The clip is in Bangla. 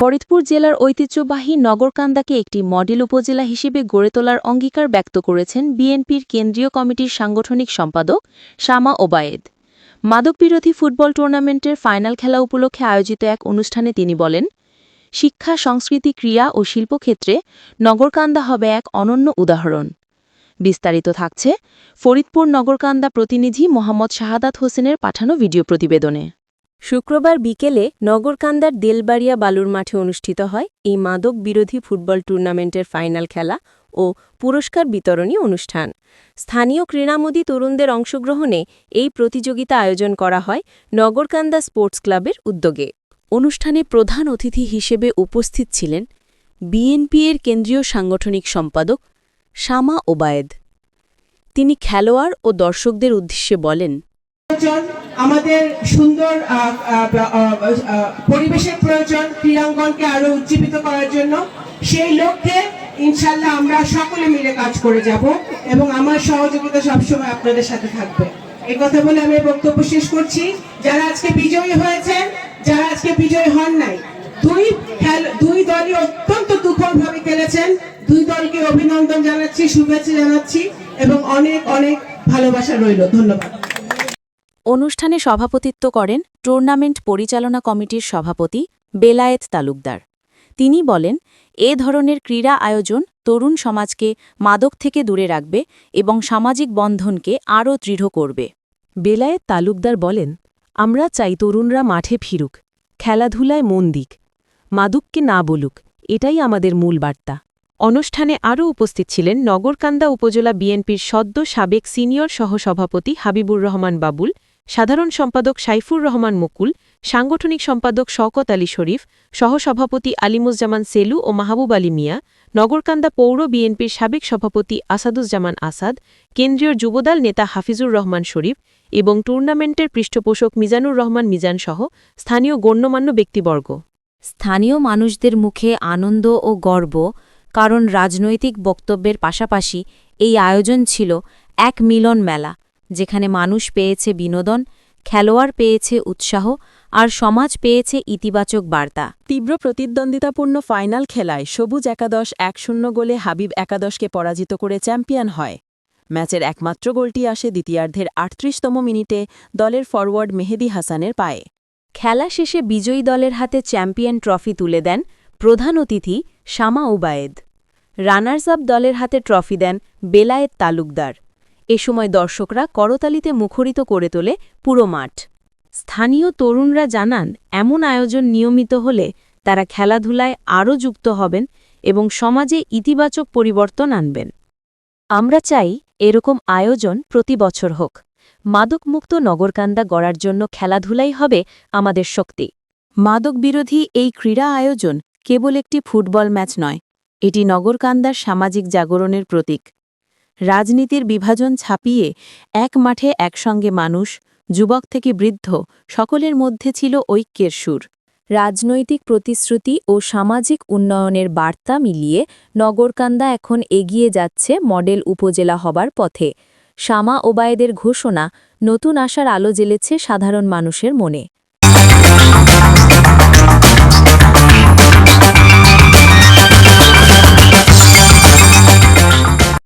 ফরিদপুর জেলার ঐতিহ্যবাহী নগরকান্দাকে একটি মডেল উপজেলা হিসেবে গড়ে তোলার অঙ্গীকার ব্যক্ত করেছেন বিএনপির কেন্দ্রীয় কমিটির সাংগঠনিক সম্পাদক শামা ওবায়েদ। মাদকবিরোধী ফুটবল টুর্নামেন্টের ফাইনাল খেলা উপলক্ষে আয়োজিত এক অনুষ্ঠানে তিনি বলেন, শিক্ষা, সংস্কৃতি, ক্রিয়া ও শিল্পক্ষেত্রে নগরকান্দা হবে এক অনন্য উদাহরণ। বিস্তারিত থাকছে ফরিদপুর নগরকান্দা প্রতিনিধি মোহাম্মদ শাহাদাত হোসেনের পাঠানো ভিডিও প্রতিবেদনে। শুক্রবার বিকেলে নগরকান্দার দেলবাড়িয়া বালুর মাঠে অনুষ্ঠিত হয় এই মাদক বিরোধী ফুটবল টুর্নামেন্টের ফাইনাল খেলা ও পুরস্কার বিতরণী অনুষ্ঠান। স্থানীয় ক্রীড়ামোদী তরুণদের অংশগ্রহণে এই প্রতিযোগিতা আয়োজন করা হয় নগরকান্দা স্পোর্টস ক্লাবের উদ্যোগে। অনুষ্ঠানে প্রধান অতিথি হিসেবে উপস্থিত ছিলেন বিএনপি এর কেন্দ্রীয় সাংগঠনিক সম্পাদক শামা ওবায়েদ। তিনি খেলোয়াড় ও দর্শকদের উদ্দেশ্যে বলেন প্রয়োজন, আমাদের সুন্দর পরিবেশের প্রয়োজন, ক্রীড়াঙ্গনকে আরও উজ্জীবিত করার জন্য। সেই লক্ষ্যে ইনশাল্লাহ আমরা সকলে মিলে কাজ করে যাব এবং আমার সহযোগিতা সবসময় আপনাদের সাথে থাকবে। এই কথা বলে আমি বক্তব্য শেষ করছি। যারা আজকে বিজয়ী হয়েছেন, যারা আজকে বিজয়ী হন নাই, দুই দুই দলই অত্যন্ত দুর্বলভাবে খেলেছেন। দুই দলকে অভিনন্দন জানাচ্ছি, শুভেচ্ছা জানাচ্ছি এবং অনেক অনেক ভালোবাসা রইল। ধন্যবাদ। অনুষ্ঠানে সভাপতিত্ব করেন টুর্নামেন্ট পরিচালনা কমিটির সভাপতি বেলায়েত তালুকদার। তিনি বলেন, এ ধরনের ক্রীড়া আয়োজন তরুণ সমাজকে মাদক থেকে দূরে রাখবে এবং সামাজিক বন্ধনকে আরও দৃঢ় করবে। বেলায়েত তালুকদার বলেন, আমরা চাই তরুণরা মাঠে ফিরুক, খেলাধুলায় মন দিক, মাদককে না বলুক, এটাই আমাদের মূল বার্তা। অনুষ্ঠানে আরও উপস্থিত ছিলেন নগরকান্দা উপজেলা বিএনপির সদ্য সাবেক সিনিয়র সহসভাপতি হাবিবুর রহমান বাবুল সাধারণ সম্পাদক সাইফুর রহমান মুকুল, সাংগঠনিক সম্পাদক শওকত আলী শরীফ, সহসভাপতি আলিমুজ্জামান সেলু ও মাহবুব আলী মিয়া, নগরকান্দা পৌর বিএনপির সাবেক সভাপতি আসাদুজ্জামান আসাদ, কেন্দ্রীয় যুবদল নেতা হাফিজুর রহমান শরীফ এবং টুর্নামেন্টের পৃষ্ঠপোষক মিজানুর রহমান মিজান সহ স্থানীয় গণ্যমান্য ব্যক্তিবর্গ। স্থানীয় মানুষদের মুখে আনন্দ ও গর্ব, কারণ রাজনৈতিক বক্তব্যের পাশাপাশি এই আয়োজন ছিল এক মিলন মেলা। যেখানে মানুষ পেয়েছে বিনোদন খেলোয়াড় পেয়েছে উৎসাহ আর সমাজ পেয়েছে ইতিবাচক বার্তা। তীব্র প্রতিদ্বন্দ্বিতাপূর্ণ ফাইনাল খেলায় সবুজ একাদশ এক শূন্য গোলে হাবিব একাদশকে পরাজিত করে চ্যাম্পিয়ন হয়। ম্যাচের একমাত্র গোলটি আসে দ্বিতীয়ার্ধের আটত্রিশতম মিনিটে দলের ফরওয়ার্ড মেহেদি হাসানের পায়ে। খেলা শেষে বিজয়ী দলের হাতে চ্যাম্পিয়ন ট্রফি তুলে দেন প্রধান অতিথি শামা ওবায়েদ রানার্স আপ দলের হাতে ট্রফি দেন বেলায়েত তালুকদার। এ সময় দর্শকরা করতালিতে মুখরিত করে তোলে পুরো মাঠ। স্থানীয় তরুণরা জানান, এমন আয়োজন নিয়মিত হলে তারা খেলাধুলায় আরও যুক্ত হবেন এবং সমাজে ইতিবাচক পরিবর্তন আনবেন। আমরা চাই এরকম আয়োজন প্রতি বছর হোক। মাদকমুক্ত নগরকান্দা গড়ার জন্য খেলাধুলাই হবে আমাদের শক্তি। মাদক বিরোধী এই ক্রীড়া আয়োজন কেবল একটি ফুটবল ম্যাচ নয়, এটি নগরকান্দার সামাজিক জাগরণের প্রতীক। রাজনীতির বিভাজন ছাপিয়ে এক মাঠে একসঙ্গে মানুষ, যুবক থেকে বৃদ্ধ, সকলের মধ্যে ছিল ঐক্যের সুর। রাজনৈতিক প্রতিশ্রুতি ও সামাজিক উন্নয়নের বার্তা মিলিয়ে নগরকান্দা এখন এগিয়ে যাচ্ছে মডেল উপজেলা হবার পথে। শামা ওবায়েদের ঘোষণা, নতুন আশার আলো জ্বেলেছে সাধারণ মানুষের মনে।